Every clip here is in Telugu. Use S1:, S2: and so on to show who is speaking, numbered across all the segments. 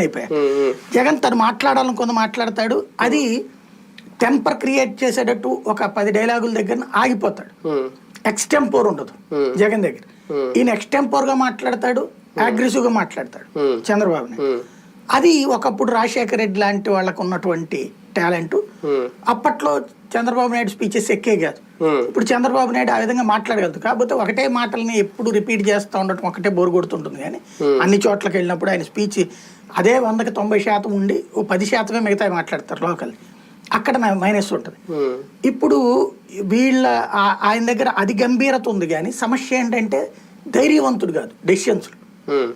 S1: అయిపోయా జగన్ తను మాట్లాడాలనుకుంది మాట్లాడతాడు. అది టెంపర్ క్రియేట్ చేసేటట్టు ఒక పది డైలాగుల దగ్గర ఆగిపోతాడు. ఎక్స్టెంపోర్ ఉండదు జగన్ దగ్గర. ఈయన ఎక్స్టెంపోర్గా మాట్లాడతాడు అగ్రెసివ్గా మాట్లాడతాడు చంద్రబాబు నాయుడు అది ఒకప్పుడు రాజశేఖర రెడ్డి లాంటి వాళ్ళకు ఉన్నటువంటి టాలెంట్ అప్పట్లో చంద్రబాబు నాయుడు స్పీచెస్ ఎక్కే కాదు. ఇప్పుడు చంద్రబాబు నాయుడు ఆ విధంగా మాట్లాడగలదు. కాకపోతే ఒకటే మాటల్ని ఎప్పుడు రిపీట్ చేస్తూ ఉండటం ఒకటే బోరు కొడుతుంటుంది కానీ అన్ని చోట్లకి వెళ్ళినప్పుడు ఆయన స్పీచ్ అదే వందకి తొంభై శాతం ఉండి ఓ పది శాతమే మిగతా మాట్లాడతారు లోకల్. అక్కడ మైనస్ ఉంటుంది. ఇప్పుడు వీళ్ళ ఆ- ఆయన దగ్గర అది గంభీరత ఉంది కానీ సమస్య ఏంటంటే ధైర్యవంతుడు కాదు డెసిషన్స్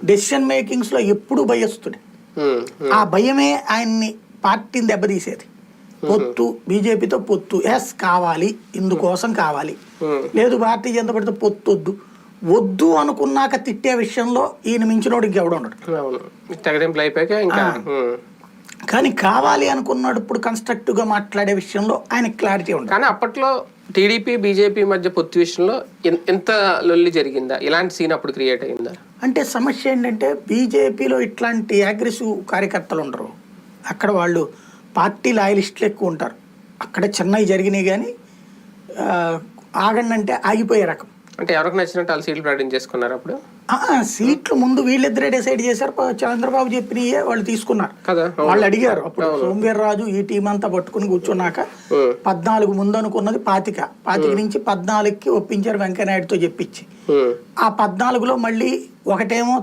S1: డెసిషన్ మేకింగ్స్లో ఎప్పుడు భయస్తుడు. ఆ భయమే ఆయన్ని పార్టీని దెబ్బతీసేది. పొత్తు బీజేపీతో పొత్తు. ఎస్ కావాలి ఇందుకోసం కావాలి. లేదు భారతీయ జనతా పార్టీతో పొత్తు వద్దు వద్దు అనుకున్నాక తిట్టే విషయంలో ఈయన మించినోడు ఇంకెవడు ఉండడు.
S2: తెగదింపులు అయిపోయాక ఇంకా.
S1: కానీ కావాలి అనుకున్నాడు ఇప్పుడు కన్స్ట్రక్టివ్గా మాట్లాడే విషయంలో ఆయన క్లారిటీ ఉండదు.
S2: కానీ అప్పట్లో టీడీపీ బీజేపీ మధ్య పొత్తు విషయంలో ఎంత లొల్లి జరిగిందా? ఇలాంటి సీన్ అప్పుడు క్రియేట్ అయిందా?
S1: అంటే సమస్య ఏంటంటే బీజేపీలో ఇట్లాంటి అగ్రెసివ్ కార్యకర్తలు ఉండరు. అక్కడ వాళ్ళు పార్టీ లాయలిస్టులు ఎక్కువ ఉంటారు. అక్కడ చిన్నవి జరిగినాయి కానీ ఆగండి అంటే ఆగిపోయే రకం.
S2: అంటే ఎవరికి నచ్చినట్టు వాళ్ళు సీట్లు ప్రకటన చేసుకున్నారు అప్పుడు?
S1: ఆ, సీట్లు ముందు వీళ్ళిద్దరే డిసైడ్ చేశారు. చంద్రబాబు చెప్పినయే వాళ్ళు తీసుకున్నారు.
S2: కదా
S1: వాళ్ళు అడిగారు అప్పుడు సోమవీర్ రాజు ఈ టీం అంతా పట్టుకుని కూర్చున్నాక. పద్నాలుగు ముందు అనుకున్నది పాతిక పాతిక నుంచి పద్నాలుగుకి ఒప్పించారు వెంకయ్యనాయుడుతో చెప్పించి.
S2: ఉమ్.
S1: ఆ పద్నాలుగులో మళ్ళీ ఒకటేమో